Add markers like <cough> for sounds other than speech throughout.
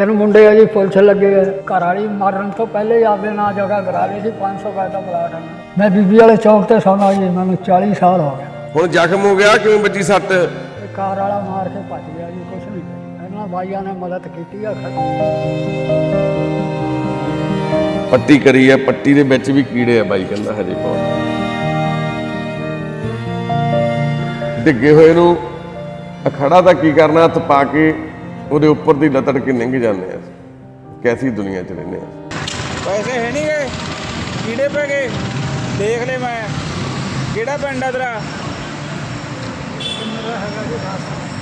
ਤਿੰਨ ਮੁੰਡੇ ਆ ਜੀ ਪੁਲਿਸ ਲੱਗੇ ਆ। ਘਰ ਵਾਲੀ ਮਾਰਨ ਤੋਂ ਪਹਿਲੇ ਹੀ ਆਪਦੇ ਨਾਂ ਜਗ੍ਹਾ ਕਰਾ ਲਈ ਸੀ 500 ਗਜ ਦਾ ਪਲਾਟ ਮੈਂ ਬੀਬੀ ਵਾਲੇ ਚੌਕ ਤੇ ਸੌਣਾ ਜੀ ਮੈਨੂੰ 40 ਸਾਲ ਹੋ ਗਏ। ਹੁਣ ਜ਼ਖਮ ਹੋ ਗਿਆ ਕਿਵੇਂ ਵੱਜੀ ਸੱਟ? ਇਹ ਕਾਰ ਵਾਲਾ ਮਾਰ ਕੇ ਭੱਜ ਗਿਆ ਜੀ ਕੁਛ ਨਹੀਂ। ਇਹਨਾਂ ਬਾਈਆਂ ਨੇ ਮਦਦ ਕੀਤੀ ਆ ਖੜ ਪੱਟੀ ਕਰੀ ਆ ਪੱਟੀ ਦੇ ਵਿੱਚ ਵੀ ਕੀੜੇ ਆ ਬਾਈ ਕਹਿੰਦਾ ਹਜੇ ਬਹੁਤ। ਡਿੱਗੇ ਹੋਏ ਨੂੰ ਅਖੜਾ ਤਾਂ ਕੀ ਕਰਨਾ ਹੱਥ ਪਾ ਕੇ ਉਹਦੇ ਉੱਪਰ ਦੀ ਲਤੜ ਕੇ ਲੰਘ ਜਾਂਦੇ ਆ ਕੈਸੀ ਦੁਨੀਆ ਚ ਰਹਿੰਦੇ ਆ ਪੈਸੇ ਹੈ ਨਹੀਂ ਗਏ। ਕੀੜੇ ਪੈ ਗਏ। ਦੇਖ ਲੈ ਮੈਂ। ਕਿਹੜਾ ਪਿੰਡ ਆ ਤੇਰਾ?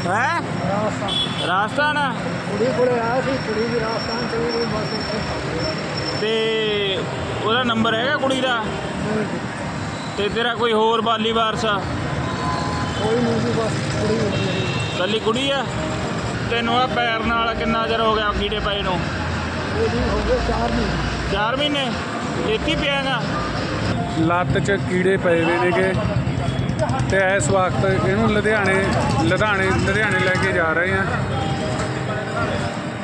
ਹੈ? ਰਾਜਸਥਾਨ ਆ? ਕੁੜੀ ਕੋਲੇ ਆਇਆ ਸੀ ਕੁੜੀ ਵੀ ਰਾਜਸਥਾਨ ਚਲੀ ਗਈ ਬਸ। ਤੇ ਉਹਦਾ ਨੰਬਰ ਹੈਗਾ ਕੁੜੀ ਦਾ? ਤੇ ਤੇਰਾ ਕੋਈ ਹੋਰ ਬਾਲੀ ਵਾਰਸ ਆ? ਕੋਈ ਨਹੀਂ ਬਸ ਕੁੜੀ ਕੱਲੀ ਕੁੜੀ ਆ? ਤੈਨੂੰ ਆ ਪੈਰ ਨਾਲ ਕਿੰਨਾ ਚਿਰ ਹੋ ਗਿਆ ਕੀੜੇ ਪਏ ਨੂੰ? ਹੋ ਗਏ 4 ਮਹੀਨੇ। 4 ਮਹੀਨੇ ਇੱਥੇ ਹੀ ਪਿਆਗਾ ਲੱਤ 'ਚ ਕੀੜੇ ਪਏ ਹੋਏ ਨੇਗੇ ਤੇ ਇਸ ਵਕਤ ਇਹਨੂੰ ਲੁਧਿਆਣੇ ਲੁਧਿਆਣੇ ਲੁਧਿਆਣੇ ਲੈ ਕੇ ਜਾ ਰਹੇ ਆ।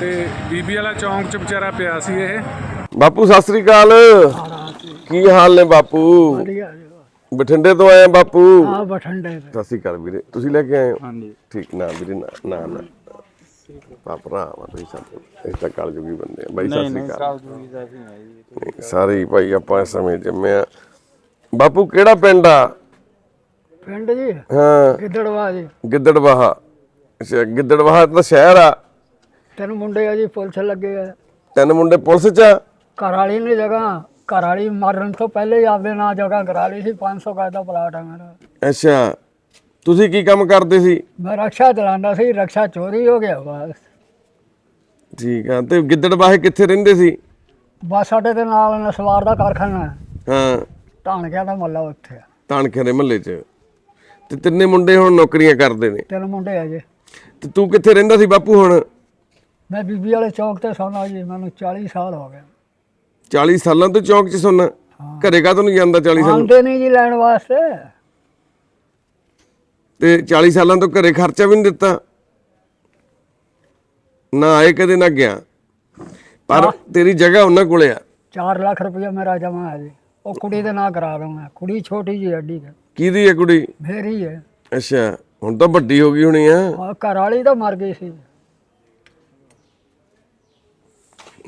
ਤੇ ਬੀਬੀ ਵਾਲਾ ਚੌਂਕ 'ਚ ਵਿਚਾਰਾ ਪਿਆ ਸੀ ਇਹ। ਬਾਪੂ ਸਤਿ ਸ੍ਰੀ ਅਕਾਲ। ਕੀ ਹਾਲ ਨੇ ਬਾਪੂ? ਬਠਿੰਡੇ ਤੋਂ ਆਏ ਆ ਬਾਪੂ? ਆ ਬਠੰਡੇ ਤੇ। ਸਤਿ ਸ੍ਰੀ ਅਕਾਲ ਵੀਰੇ। ਤੁਸੀਂ ਲੈ ਕੇ ਆਏ ਹੋ? ਹਾਂਜੀ। ਠੀਕ ਨਾ ਵੀਰੇ ਨਾ ਨਾ। ਨਾ ਪਾਪਰਾ ਆ ਤੁਸੀਂ ਸਭ ਇਸ ਤਾਂ ਕਾਲ ਜੁਗੀ ਬੰਦੇ ਆ। ਬਾਈ ਸਤਿ ਸ੍ਰੀ ਅਕਾਲ। ਨਹੀਂ, ਸਾਰੇ ਹੀ ਭਾਈ ਆਪਾਂ ਇਸ ਸਮੇਂ ਜੰਮੇ ਆ। ਬਾਪੂ ਕਿਹੜਾ ਪਿੰਡ ਆ? ਪਿੰਡ ਜੀ? ਹਾਂ। ਗਿੱਦੜਵਾ ਜੀ। ਗਿੱਦੜਵਾਹਾ। ਅੱਛਾ ਗਿੱਦੜਵਾਹਾ ਤਾਂ ਸ਼ਹਿਰ ਆ। ਤਿੰਨ ਮੁੰਡੇ ਆ ਜੀ ਪੁਲਿਸ ਲੱਗੇ ਆ। ਤਿੰਨ ਮੁੰਡੇ ਪੁਲਿਸ ਚ ਆ? ਘਰ ਵਾਲੀ ਨੇ ਜਗ੍ਹਾ ਘਰ ਵਾਲੀ ਮਾਰਨ ਤੋਂ ਪਹਿਲੇ ਹੀ ਆਪਦੇ ਨਾਂ ਜਗ੍ਹਾ ਕਰਾ ਲਈ ਸੀ 500 ਗਜ ਦਾ ਪਲਾਟ ਆ ਮੇਰਾ। ਅੱਛਾ। ਤੁਸੀਂ ਕੀ ਕੰਮ ਕਰਦੇ ਸੀ? ਮੈਂ ਰਕਸ਼ਾ ਚਲਾਉਂਦਾ ਸੀ ਰਕਸ਼ਾ ਚੋਰੀ ਹੋ ਗਿਆ ਬਸ। ਠੀਕ ਆ ਤੇ ਗਿੱਦੜਵਾਹੇ ਕਿੱਥੇ ਰਹਿੰਦੇ ਸੀ? ਬੱਸ ਅੱਡੇ ਦੇ ਨਾਲ ਨਸਵਾਰ ਦਾ ਕਾਰਖਾਨਾ ਹੈ। ਹਾਂ। ਢਾਣਕਿਆਂ ਦਾ ਮੱਲਾ ਉੱਥੇ ਆ। ਤਾਣਖੇ ਦੇ ਮਹੱਲੇ ਚ। ਤੇ ਤਿੰਨੇ ਮੁੰਡੇ ਹੁਣ ਨੌਕਰੀਆਂ ਕਰਦੇ ਨੇ। ਤਿੰਨ ਮੁੰਡੇ ਆ ਜੀ। ਤੇ ਤੂੰ ਕਿੱਥੇ ਰਹਿੰਦਾ ਸੀ ਬਾਪੂ ਹੁਣ? ਮੈਂ ਬੀਬੀ ਵਾਲੇ ਚੌਕ ਤੇ ਸੌਣਾ ਜੀ ਮੈਨੂੰ 40 ਸਾਲ ਹੋ ਗਏ। 40 ਸਾਲਾਂ ਤੋਂ ਚੌਂਕ 'ਚ ਸੁਣਨਾ ਘਰੇ ਕਾ ਨਹੀਂ ਜਾਂਦਾ 40 ਸਾਲ ਆਉਂਦੇ ਨਹੀਂ ਜੀ ਲੈਣ ਵਾਸਤੇ। ਤੇ 40 ਸਾਲਾਂ ਤੋਂ ਘਰੇ ਖਰਚਾ ਵੀ ਨਹੀਂ ਦਿੱਤਾ। ਨਾ ਆਏ ਕਦੇ ਨਾ ਗਿਆ। ਪਰ ਤੇਰੀ ਜਗ੍ਹਾ ਉਹਨਾਂ ਕੋਲੇ ਆ। 4 ਲੱਖ ਰੁਪਏ ਮੇਰਾ ਜਮਾ ਹੈ ਜੀ। ਉਹ ਕੁੜੀ ਦੇ ਨਾਂ ਕਰਾ ਦਊਂਗਾ ਕੁੜੀ ਛੋਟੀ ਜੀ ਅੱਡੀ ਹੈ ਕਿਹਦੀ ਹੈ ਕੁੜੀ? ਮੇਰੀ ਹੈ। ਅੱਛਾ ਹੁਣ ਤਾਂ ਵੱਡੀ ਹੋ ਗਈ ਹੋਣੀ ਆ। ਘਰ ਵਾਲੀ ਤਾਂ ਮਰ ਗਈ ਸੀ।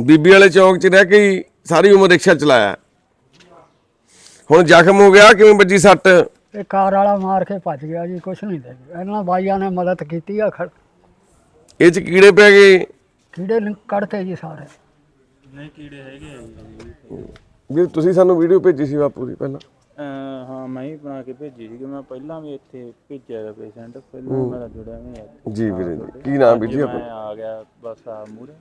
ਬੀਬੀ ਵਾਲੇ ਚੌਂਕ 'ਚ ਰਹਿ ਕੇ ਸਾਰੀ ਉਮਰ ਰਿਕਸ਼ਾ ਚਲਾਇਆ। ਹੁਣ ਜ਼ਖਮ ਹੋ ਗਿਆ ਕਿਵੇਂ ਵੱਜੀ ਸੱਟ? ਇਹ ਕਾਰ ਵਾਲਾ ਮਾਰ ਕੇ ਭੱਜ ਗਿਆ ਜੀ ਕੁਛ ਨਹੀਂ ਦੇ ਇਹਨਾਂ ਬਾਈਆਂ ਨੇ ਮਦਦ ਕੀਤੀ ਆ ਖੜ ਇਹ 'ਚ ਕੀੜੇ ਪੈ ਗਏ? ਕੀੜੇ ਨਿ- ਕੱਢਤੇ ਜੀ ਸਾਰੇ। ਵੀ ਤੁਸੀਂ ਸਾਨੂੰ ਵੀਡੀਓ ਭੇਜੀ ਸੀ ਬਾਪੂ ਦੀ ਪਹਿਲਾਂ? ਹਾਂ ਮੈਂ ਹੀ ਬਣਾ ਕੇ ਭੇਜੀ ਸੀ ਕਿ ਮੈਂ ਪਹਿਲਾਂ ਵੀ ਇੱਥੇ ਭੇਜਿਆ ਦਾ ਪੇਸ਼ੈਂਟ ਪਹਿਲਾਂ ਮੇਰਾ ਜੁੜਿਆ ਨਹੀਂ ਇੱਥੇ। ਜੀ ਵੀਰੇ ਜੀ ਕੀ ਨਾਮ ਵੀਰ ਜੀ ਆਪਣਾ? ਮੈਂ ਆ ਗਿਆ ਬਸ ਆ ਮੂਰੇ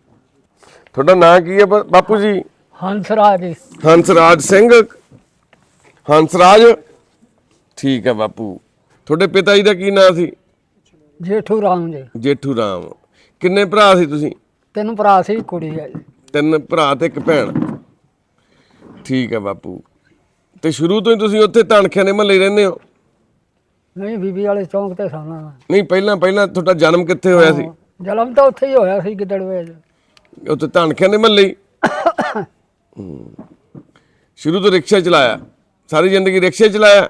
ਤੁਹਾਡਾ ਨਾਂ ਕੀ ਹੈ ਬਾ- ਬਾਪੂ ਜੀ? ਹੰਸਰਾਜ। ਜੀ ਹੰਸਰਾਜ ਸਿੰਘ। ਹੰਸਰਾਜ ਠੀਕ ਹੈ ਬਾਪੂ। ਤੁਹਾਡੇ ਪਿਤਾ ਜੀ ਦਾ ਕੀ ਨਾਂ ਸੀ? ਜੇਠੂ ਰਾਮ ਜੀ। ਜੇਠੂ ਰਾਮ। ਕਿੰਨੇ ਭਰਾ ਸੀ ਤੁਸੀਂ? ਤਿੰਨ ਭਰਾ ਸੀ ਕੁੜੀ ਹੈ ਜੀ। ਤਿੰਨ ਭਰਾ ਤੇ ਇੱਕ ਭੈਣ। ਠੀਕ ਹੈ ਬਾਪੂ। ਤੇ ਸ਼ੁਰੂ ਤੋਂ ਹੀ ਤੁਸੀਂ ਉੱਥੇ ਤਣਖਿਆਂ ਦੇ ਮਹੱਲੇ ਰਹਿੰਦੇ ਹੋ? ਨਹੀਂ ਬੀਬੀ ਵਾਲੇ ਚੌਂਕ ਤੇ ਮੈਂ। ਨਹੀਂ ਪਹਿਲਾਂ ਪਹਿਲਾਂ ਤੁਹਾਡਾ ਜਨਮ ਕਿੱਥੇ ਹੋਇਆ ਸੀ? ਜਨਮ ਤਾਂ ਉੱਥੇ ਹੀ ਹੋਇਆ ਸੀ ਗਿੱਦੜਵੇ 'ਚ ਉੱਥੇ ਤਣਖਿਆਂ ਦੇ ਮਹੱਲੇ <coughs> ਹੂੰ। ਸ਼ੁਰੂ ਤੋਂ ਰਿਕਸ਼ਾ ਚਲਾਇਆ। ਸਾਰੀ ਜ਼ਿੰਦਗੀ ਰਿਕਸ਼ਾ ਚਲਾਇਆ?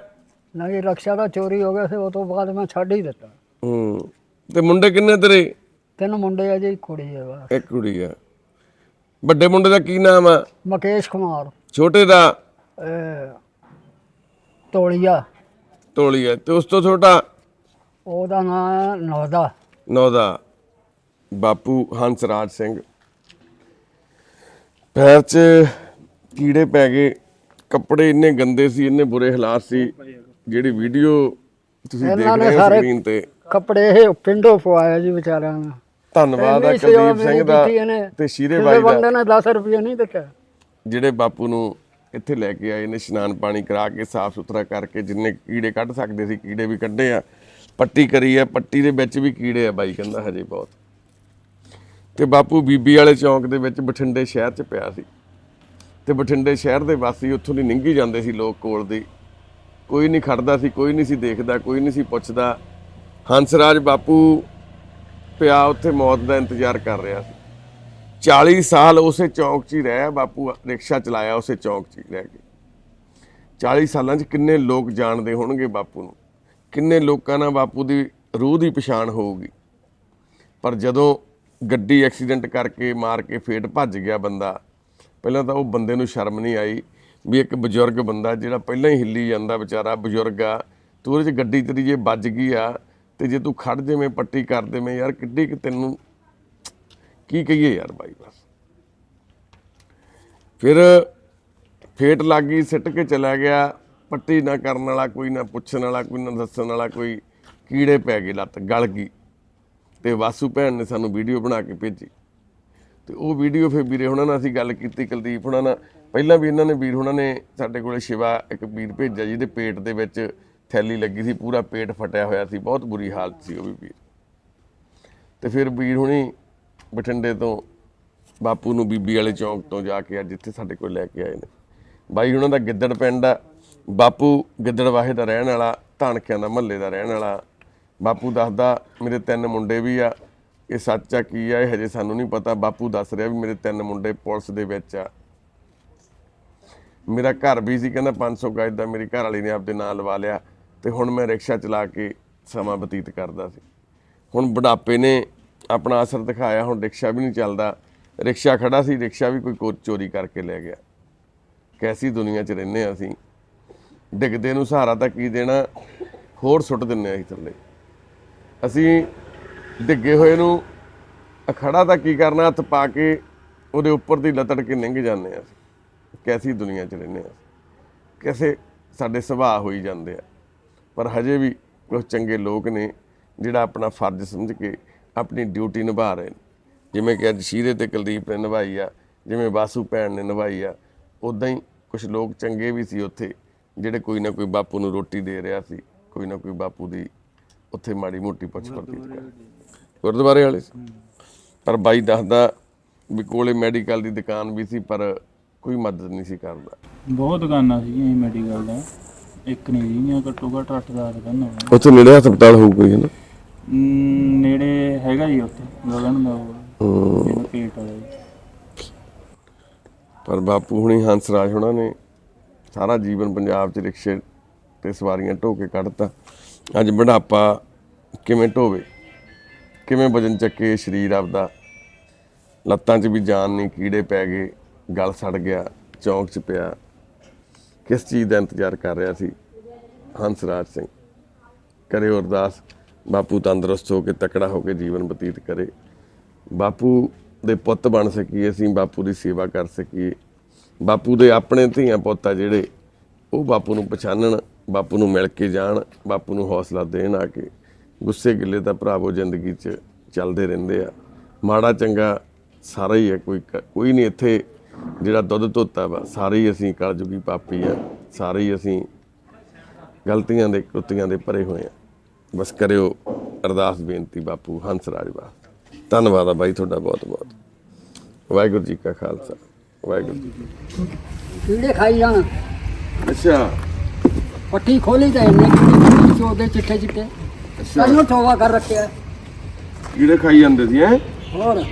ਨਹੀਂ ਰਕਸ਼ਾ ਦਾ ਚੋਰੀ ਹੋ ਗਿਆ ਸੀ ਉਹ ਤੋਂ ਬਾਅਦ ਮੈਂ ਛੱਡ ਹੀ ਦਿੱਤਾ। ਹੂੰ ਤੇ ਮੁੰਡੇ ਕਿੰਨੇ ਤੇਰੇ? ਤਿੰਨ ਮੁੰਡੇ ਆ ਜੀ ਇੱਕ ਕੁੜੀ ਹੈ ਬਸ। ਇੱਕ ਕੁੜੀ ਆ। ਵੱਡੇ ਮੁੰਡੇ ਦਾ ਕੀ ਨਾਮ ਆ? ਮੁਕੇਸ਼ ਕੁਮਾਰ। ਛੋਟੇ ਦਾ? ਇਹ ਤੋਲੀਆ। ਤੋਲੀ ਆ ਤੇ ਉਸ ਤੋਂ ਛੋਟਾ? ਉਹਦਾ ਨਾਮ ਨੌਦਾ। ਨੌ ਦਾ ਬਾਪੂ ਹੰਸਰਾਜ ਸਿੰਘ। ਪੈਰ 'ਚ ਕੀੜੇ ਪੈ ਗਏ ਕੱਪੜੇ ਇੰਨੇ ਗੰਦੇ ਸੀ ਇੰਨੇ ਬੁਰੇ ਹਾਲਾਤ ਸੀ। ਜਿਹੜੀ ਵੀਡੀਓ ਤੁਸੀਂ ਦੇਖ ਇਹਨਾਂ ਨੇ ਰਹੇ ਹੋ ਸਾਰੇ- ਸਕਰੀਨ ਤੇ। ਕੱਪੜੇ ਇਹ ਪਿੰਡੋਂ ਪਵਾਇਆ ਜੀ ਵਿਚਾਰਿਆਂ ਨੇ। ਧੰਨਵਾਦ ਆ ਇੰਨੀ ਸੇਵਾ ਕੁਲਦੀਪ ਮੇਰੀ ਸਿੰਘ ਦਾ ਕੀਤੀ ਇਹਨੇ। ਤੇ ਸ਼ੀਰੇ ਕਿਸੇ ਬਾਈ ਦਾ। ਬੰਦੇ ਨੇ 10 ਰੁਪਏ ਨਹੀਂ ਦਿੱਤਾ। ਜਿਹੜੇ ਬਾਪੂ ਨੂੰ ਇੱਥੇ ਲੈ ਕੇ ਆਏ ਨੇ ਇਸ਼ਨਾਨ ਪਾਣੀ ਕਰਾ ਕੇ ਸਾਫ਼ ਸੁਥਰਾ ਕਰਕੇ ਜਿੰਨੇ ਕੀੜੇ ਕੱਢ ਸਕਦੇ ਸੀ ਕੀੜੇ ਵੀ ਕੱਢੇ ਆ। ਪੱਟੀ ਕਰੀ ਆ ਪੱਟੀ ਦੇ ਵਿੱਚ ਵੀ ਕੀੜੇ ਆ ਬਾਈ ਕਹਿੰਦਾ ਹਜੇ ਬਹੁਤ। ਤੇ ਬਾਪੂ ਬੀਬੀ ਵਾਲੇ ਚੌਂਕ ਦੇ ਵਿੱਚ ਬਠਿੰਡੇ ਸ਼ਹਿਰ 'ਚ ਪਿਆ ਸੀ। ਤੇ ਬਠਿੰਡੇ ਸ਼ਹਿਰ ਦੇ ਵਾਸੀ ਉੱਥੋਂ ਦੀ ਲੰਘੀ ਜਾਂਦੇ ਸੀ ਲੋਕ ਕੋਲ ਦੀ। ਕੋਈ ਨਹੀਂ ਖੜਦਾ ਸੀ, ਕੋਈ ਨਹੀਂ ਸੀ ਦੇਖਦਾ, ਕੋਈ ਨਹੀਂ ਸੀ ਪੁੱਛਦਾ। ਹੰਸਰਾਜ ਬਾਪੂ ਪਿਆ ਉੱਥੇ ਮੌਤ ਦਾ ਇੰਤਜ਼ਾਰ ਕਰ ਰਿਹਾ ਸੀ। 40 ਸਾਲ ਉਸੇ ਚੌਂਕ 'ਚ ਹੀ ਰਿਹਾ, ਬਾਪੂ ਰਿਕਸ਼ਾ ਚਲਾਇਆ ਉਸੇ ਚੌਂਕ 'ਚ ਹੀ ਰਹਿ ਕੇ 40 ਸਾਲਾਂ 'ਚ ਕਿੰਨੇ ਲੋਕ ਜਾਣਦੇ ਹੋਣਗੇ ਬਾਪੂ ਨੂੰ। ਕਿੰਨੇ ਲੋਕਾਂ ਨਾਲ ਬਾਪੂ ਦੀ ਰੂਹ ਦੀ ਪਛਾਣ ਹੋਊਗੀ। ਪਰ ਜਦੋਂ ਗੱਡੀ ਐਕਸੀਡੈਂਟ ਕਰਕੇ ਮਾਰ ਕੇ ਫੇਟ ਭੱਜ ਗਿਆ ਬੰਦਾ, ਪਹਿਲਾਂ ਤਾਂ ਉਹ ਬੰਦੇ ਨੂੰ ਸ਼ਰਮ ਨਹੀਂ ਆਈ। ਵੀ ਇੱਕ ਬਜ਼ੁਰਗ ਬੰਦਾ ਜਿਹੜਾ ਪਹਿਲਾਂ ਹੀ ਹਿੱਲੀ ਜਾਂਦਾ ਵਿਚਾਰਾ, ਬਜ਼ੁਰਗ ਆ, ਤੂੰ ਉਹਦੇ 'ਚ ਗੱਡੀ ਤੇਰੀ ਜੇ ਵੱਜ ਗਈ ਆ ਤੇ ਜੇ ਤੂੰ ਖੜ ਜਿਵੇਂ ਪੱਟੀ ਕਰ ਦੇਵੇਂ ਯਾਰ, ਕਿੱਡੀ ਕਿ ਤੈਨੂੰ ਕੀ ਕਹੀਏ ਯਾਰ ਬਾਈ ਬਸ। ਫਿਰ ਫੇਟ ਲੱਗ ਗਈ, ਸਿੱਟ ਕੇ ਚਲਾ ਗਿਆ, ਪੱਟੀ ਨਾ ਕਰਨ ਵਾਲਾ ਕੋਈ, ਨਾ ਪੁੱਛਣ ਵਾਲਾ ਕੋਈ, ਨਾ ਦੱਸਣ ਵਾਲਾ ਕੋਈ, ਕੀੜੇ ਪੈ ਗਏ ਲੱਤ, ਗਲ ਗਈ। ਤੇ ਵਾਸੂ ਭੈਣ ਨੇ ਸਾਨੂੰ ਵੀਡੀਓ ਬਣਾ ਕੇ ਭੇਜੀ। ਤੇ ਉਹ ਵੀਡੀਓ ਫਿਰ ਵੀਰੇ ਹੁਣਾਂ ਨਾਲ ਅਸੀਂ ਗੱਲ ਕੀਤੀ, ਕੁਲਦੀਪ ਹੁਣਾਂ ਨਾਲ। ਪਹਿਲਾਂ ਵੀ ਇਹਨਾਂ ਨੇ ਵੀਰ ਹੁਣਾਂ ਨੇ ਸਾਡੇ ਕੋਲੇ ਸ਼ਿਵਾ ਇੱਕ ਵੀਰ ਭੇਜਿਆ ਜਿਹਦੇ ਪੇਟ ਦੇ ਵਿੱਚ ਥੈਲੀ ਲੱਗੀ ਸੀ, ਪੂਰਾ ਪੇਟ ਫਟਿਆ ਹੋਇਆ ਸੀ, ਬਹੁਤ ਬੁਰੀ ਹਾਲਤ ਸੀ ਉਹ ਵੀ ਵੀਰ। ਤੇ ਫਿਰ ਵੀਰ ਹੁਣੀ ਬਠਿੰਡੇ ਤੋਂ ਬਾਪੂ ਨੂੰ ਬੀਬੀ ਵਾਲੇ ਚੌਂਕ ਤੋਂ ਜਾ ਕੇ ਅੱਜ ਇੱਥੇ ਸਾਡੇ ਕੋਲ ਲੈ ਕੇ ਆਏ ਨੇ। ਬਾਈ ਉਹਨਾਂ ਦਾ ਗਿੱਦੜ ਪਿੰਡ ਆ, ਬਾਪੂ ਗਿੱਦੜਵਾਹੇ ਦਾ ਰਹਿਣ ਵਾਲਾ, ਧਾਨਕਿਆਂ ਦਾ ਮਹੱਲੇ ਦਾ ਰਹਿਣ ਵਾਲਾ। ਬਾਪੂ ਦੱਸਦਾ, ਮੇਰੇ ਤਿੰਨ ਮੁੰਡੇ ਵੀ ਆ ਇਹ ਸੱਚ ਆ, ਕੀ ਆ, ਇਹ ਹਜੇ ਸਾਨੂੰ ਨਹੀਂ ਪਤਾ। ਬਾਪੂ ਦੱਸ ਰਿਹਾ ਵੀ ਮੇਰੇ ਤਿੰਨ ਮੁੰਡੇ ਪੁਲਿਸ ਦੇ ਵਿੱਚ ਆ। ਮੇਰਾ ਘਰ ਵੀ ਸੀ, ਕਹਿੰਦਾ 500 ਗਜ ਦਾ ਮੇਰੀ ਘਰ ਵਾਲੀ ਨੇ ਆਪਦੇ ਨਾਂ ਲਵਾ ਲਿਆ ਤੇ ਹੁਣ ਮੈਂ ਰਿਕਸ਼ਾ ਚਲਾ ਕੇ ਸਮਾਂ ਬਤੀਤ ਕਰਦਾ ਸੀ। ਹੁਣ ਬੁਢਾਪੇ ਨੇ ਆਪਣਾ ਅਸਰ ਦਿਖਾਇਆ, ਹੁਣ ਰਿਕਸ਼ਾ ਵੀ ਨਹੀਂ ਚੱਲਦਾ। ਰਿਕਸ਼ਾ ਖੜਾ ਸੀ, ਰਿਕਸ਼ਾ ਵੀ ਕੋਈ ਕੋ ਚੋਰੀ ਕਰਕੇ ਲੈ ਗਿਆ। ਕੈਸੀ ਦੁਨੀਆ 'ਚ ਰਹਿੰਦੇ ਹਾਂ ਅਸੀਂ। ਡਿੱਗਦੇ ਨੂੰ ਸਹਾਰਾ ਤਾਂ ਕੀ ਦੇਣਾ? ਹੋਰ ਸੁੱਟ ਦਿੰਨੇ ਆ ਅਸੀਂ ਥੱਲੇ। ਅਸੀਂ ਡਿੱਗੇ ਹੋਏ ਨੂੰ ਅਖੜਾ ਤਾਂ ਕੀ ਕਰਨਾ, ਹੱਥ ਪਾ ਕੇ ਉਹਦੇ ਉੱਪਰ ਦੀ ਲਤੜ ਕੇ ਲੰਘ ਜਾਂਦੇ ਆ ਕੈਸੀ ਦੁਨੀਆ 'ਚ ਰਹਿੰਦੇ ਆ ਕਿਸੇ ਸਾਡੇ ਸੁਭਾਅ ਹੋਈ ਜਾਂਦੇ ਆ। ਪਰ ਹਜੇ ਵੀ ਕੁਝ ਚੰਗੇ ਲੋਕ ਨੇ ਜਿਹੜਾ ਆਪਣਾ ਫਰਜ਼ ਸਮਝ ਕੇ ਆਪਣੀ ਡਿਊਟੀ ਨਿਭਾ ਰਹੇ ਨੇ। ਜਿਵੇਂ ਕਿ ਅੱਜ ਸ਼ੀਰੇ ਤੇ ਕੁਲਦੀਪ ਨੇ ਨਿਭਾਈ ਆ, ਜਿਵੇਂ ਵਾਸੂ ਭੈਣ ਨੇ ਨਿਭਾਈ ਆ ਉਦਾਂ ਹੀ ਕੁਝ ਲੋਕ ਚੰਗੇ ਵੀ ਸੀ ਉੱਥੇ, ਜਿਹੜੇ ਕੋਈ ਨਾ ਕੋਈ ਬਾਪੂ ਨੂੰ ਰੋਟੀ ਦੇ ਰਿਹਾ ਸੀ, ਕੋਈ ਨਾ ਕੋਈ ਬਾਪੂ ਦੀ ਉੱਥੇ ਮਾੜੀ ਮੋਟੀ ਪੁੱਛ ਪਰਤੀ ਕਰ ਗੁਰਦੁਆਰੇ ਵਾਲੇ ਸੀ। ਪਰ ਬਾਈ ਦੱਸਦਾ ਵੀ ਕੋਲੇ ਮੈਡੀਕਲ ਦੀ ਦੁਕਾਨ ਵੀ ਸੀ ਪਰ ਕੋਈ ਮਦਦ ਨਹੀਂ ਸੀ ਕਰਦਾ। ਬਹੁਤ ਦੁਕਾਨਾਂ ਸੀਗੀਆਂ ਇਹ ਮੈਡੀਕਲ ਦਾ ਇੱਕ ਨਹੀਂ ਸੀਗੀਆਂ ਘੱਟੋ ਘੱਟ 8-10 ਦੁਕਾਨਾਂ। ਉੱਥੇ ਨੇੜੇ ਹਸਪਤਾਲ ਹੋਊ ਕੋਈ ਹੈ ਨਾ ਅਮ, ਨੇੜੇ ਹੈਗਾ ਜੀ ਉੱਥੇ ਗਗਨ ਦਾ ਉਹ ਜਿਹੜਾ ਪੇਟ ਵਾਲਾ ਜੀ ਪਰ ਬਾਪੂ ਹੁਣੀ ਹੰਸਰਾਜ ਹੁਣਾਂ ਨੇ ਸਾਰਾ ਜੀਵਨ ਪੰਜਾਬ 'ਚ ਰਿਕਸ਼ੇ ਤੇ ਸਵਾਰੀਆਂ ਢੋ ਕੇ ਕੱਢਤਾ। ਅੱਜ ਬੁਢਾਪਾ ਕਿਵੇਂ ਢੋਵੇ? ਕਿਵੇਂ ਵਜਨ ਚੱਕੇ ਸਰੀਰ ਆਪਦਾ? ਲੱਤਾਂ 'ਚ ਵੀ ਜਾਨ ਨਹੀਂ, ਕੀੜੇ ਪੈ ਗਏ, ਗਲ ਸੜ ਗਿਆ, ਚੌਂਕ 'ਚ ਪਿਆ। ਕਿਸ ਚੀਜ਼ ਦਾ ਇੰਤਜ਼ਾਰ ਕਰ ਰਿਹਾ ਸੀ? ਹੰਸਰਾਜ ਸਿੰਘ। ਕਰੇ ਅਰਦਾਸ, ਬਾਪੂ ਤੰਦਰੁਸਤ ਹੋ ਕੇ ਤਕੜਾ ਹੋ ਕੇ ਜੀਵਨ ਬਤੀਤ ਕਰੇ। ਬਾਪੂ ਦੇ ਪੁੱਤ ਬਣ ਸਕੀਏ ਅਸੀਂ, ਬਾਪੂ ਦੀ ਸੇਵਾ ਕਰ ਸਕੀਏ। ਬਾਪੂ ਦੇ ਆਪਣੇ ਧੀਆਂ ਪੁੱਤ ਆ ਜਿਹੜੇ, ਉਹ ਬਾਪੂ ਨੂੰ ਪਛਾਣਨ ਬਾਪੂ ਨੂੰ ਮਿਲ ਕੇ ਜਾਣ, ਬਾਪੂ ਨੂੰ ਹੌਸਲਾ ਦੇਣ ਆ ਕੇ। ਗੁੱਸੇ ਗਿੱਲੇ ਤਾਂ ਭਰਾਵੋ ਜ਼ਿੰਦਗੀ 'ਚ ਚੱਲਦੇ ਰਹਿੰਦੇ ਆ। ਮਾੜਾ ਚੰਗਾ ਸਾਰਾ ਹੀ ਹੈ ਕੋਈ ਕੋਈ ਨਹੀਂ ਇੱਥੇ ਜਿਹੜਾ ਦੁੱਧ ਧੋਤਾ ਵਾ ਸਾਰੇ ਹੀ ਅਸੀਂ ਕਲਯੁਗੀ ਪਾਪੀ ਆ ਸਾਰੇ ਹੀ ਅਸੀਂ ਗਲਤੀਆਂ ਦੇ ਕ੍ਰਿਤੀਆਂ ਦੇ ਭਰੇ ਹੋਏ ਆ। ਬਸ ਕਰਿਓ ਅਰਦਾਸ ਬੇਨਤੀ ਬਾਪੂ ਹੰਸ ਰਾਜ ਵਾਸਤੇ। ਧੰਨਵਾਦ ਆ ਬਾਈ ਤੁਹਾਡਾ ਬਹੁਤ ਬਹੁਤ। ਵਾਹਿਗੁਰੂ ਜੀ ਕਾ ਖਾਲਸਾ ਵਾਹਿਗੁਰੂ ਜੀ ਕੀੜੇ ਖਾਈ ਜਾਣ। ਅੱਛਾ। ਪੱਟੀ ਖੋਲੀ ਤਾਂ ਇੰਨੇ ਕੀੜੇ ਚੋਦੇ ਚਿੱਟੇ ਚਿੱਟੇ ਸਾਨੂੰ ਠੋਵਾ ਕਰ ਰੱਖਿਆ। ਕੀੜੇ ਖਾਈ ਜਾਂਦੇ ਸੀ ਹੈ? ਹੋਰ।